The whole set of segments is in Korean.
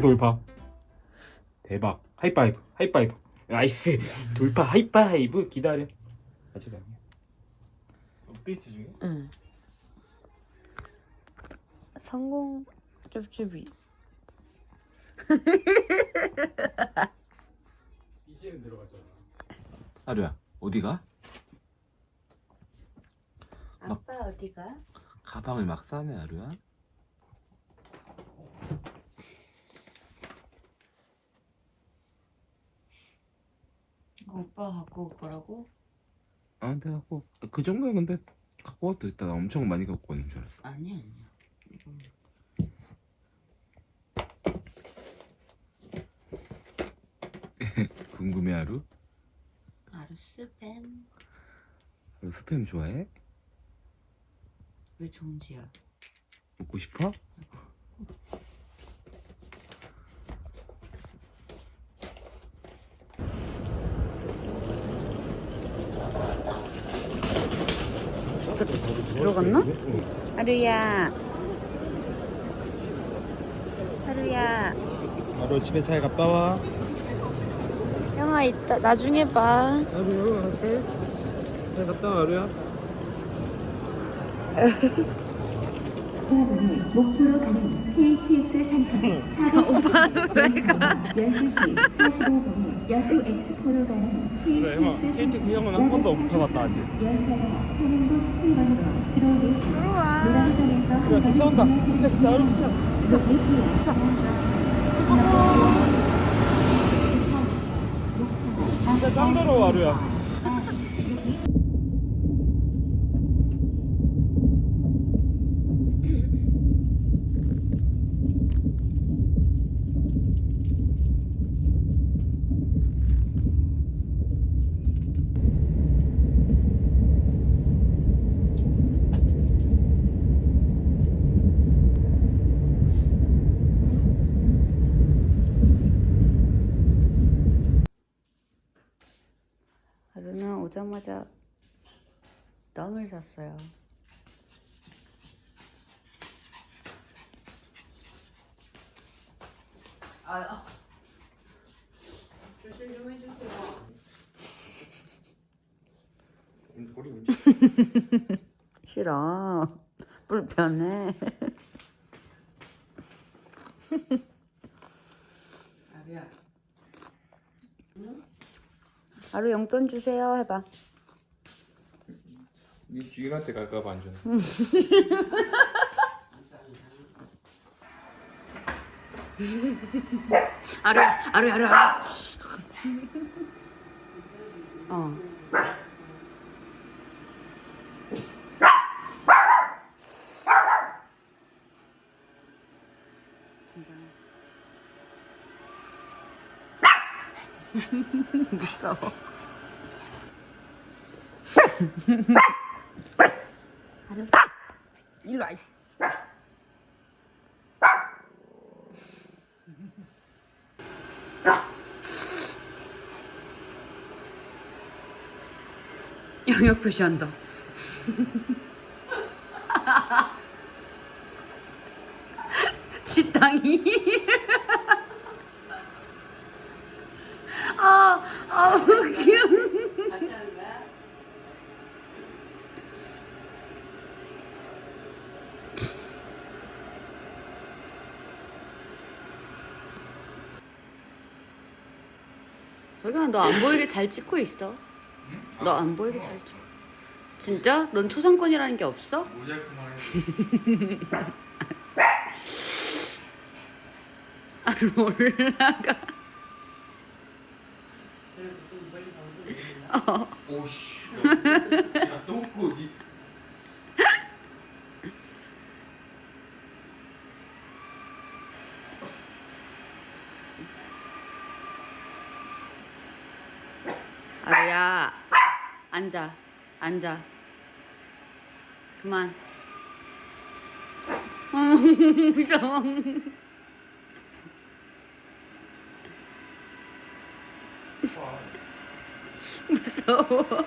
돌파. 대박. 하이파이브. 하이파이브. 나이스. 돌파 하이파이브. 기다려. 아직 아니야. 업데이트 중에? 응. 성공 쩝쩝이. 이제는 들어가잖아. 하루야 어디가? 아빠 어디가? 가방을 막 싸네 하루야. 오빠가 갖고 올 거라고? 아 근데 갖고 그 정도는 근데 갖고 와도 있다 나 엄청 많이 갖고 왔는 줄 알았어. 아니야 아니야. 궁금해 하루? 아르스 뱀. 하루 스팸 좋아해? 왜 종지야? 먹고 싶어? 들어갔나? 하루야. 하루야. 바로 집에 잘 갔다 와. 형아 이따 나중에 봐. 하루 갈게. 잘 갔다 와 하루야. 목표로 가는 KTX 산책 410분 12시 45분 여수 엑스포로 가는 그래 KT 그 형은 한 번도 못 타봤다 아직. 열차가 한행동 7번으로 들어오겠습니다. 들어와. 노란선에서 그래 기차 온다. 기차 기차 얼른 기차. 진짜 짱 더러워 하루야. 하루는 오자마자 넌을 샀어요. 우리 운전. 싫어. 불편해. 하루 용돈 주세요 해봐. 네 주인한테 갈까봐 안 주나? 아루야, 아루야, 아루야. 아루야. 어. 무서워. 일로 와. 영역 표시한다. 뒷땅이. 아, 아, 웃겨. 저기야, 너 안 보이게 잘 찍고 있어. 너안 보이게 잘 찍어. 진짜? 넌 초상권이라는 게 없어? 모자이크만 아, 올라가. 오씨. 야 똥꼬 아루야, 앉아, 앉아. 그만. 어, 무서워. 무서워.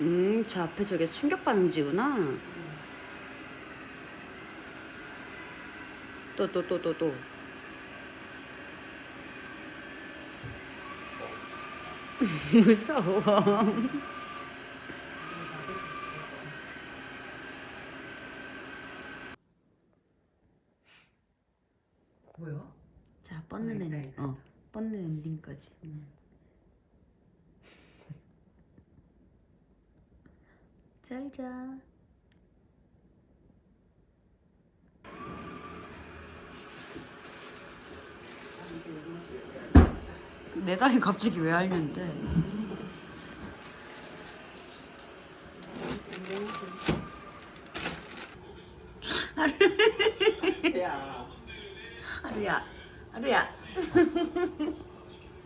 음, 저 앞에 저게 충격 반응지구나. 또 또 또 또 또. 무서워. 뭐야? 자, 뻗는 아, 있다, 엔딩. 있다, 어, 뻗는 엔딩까지. 음. 잘 자. 내 다리 갑자기 왜 알는데? 야. 하루야, 하루야.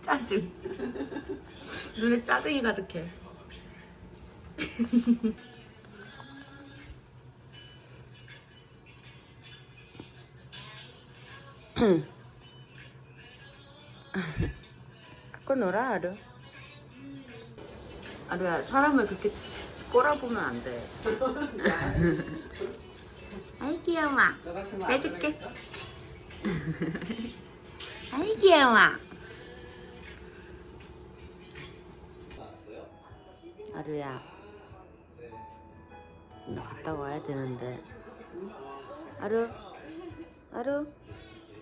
짜증. 눈에 짜증이 가득해. 갖고 놀아, 하루. 하루야, 사람을 그렇게 꼬라보면 안 돼. 아이 귀여워. 너 빼줄게. 아이 귀여워. 아루야. 나 갔다 와야 되는데. 아루. 아루.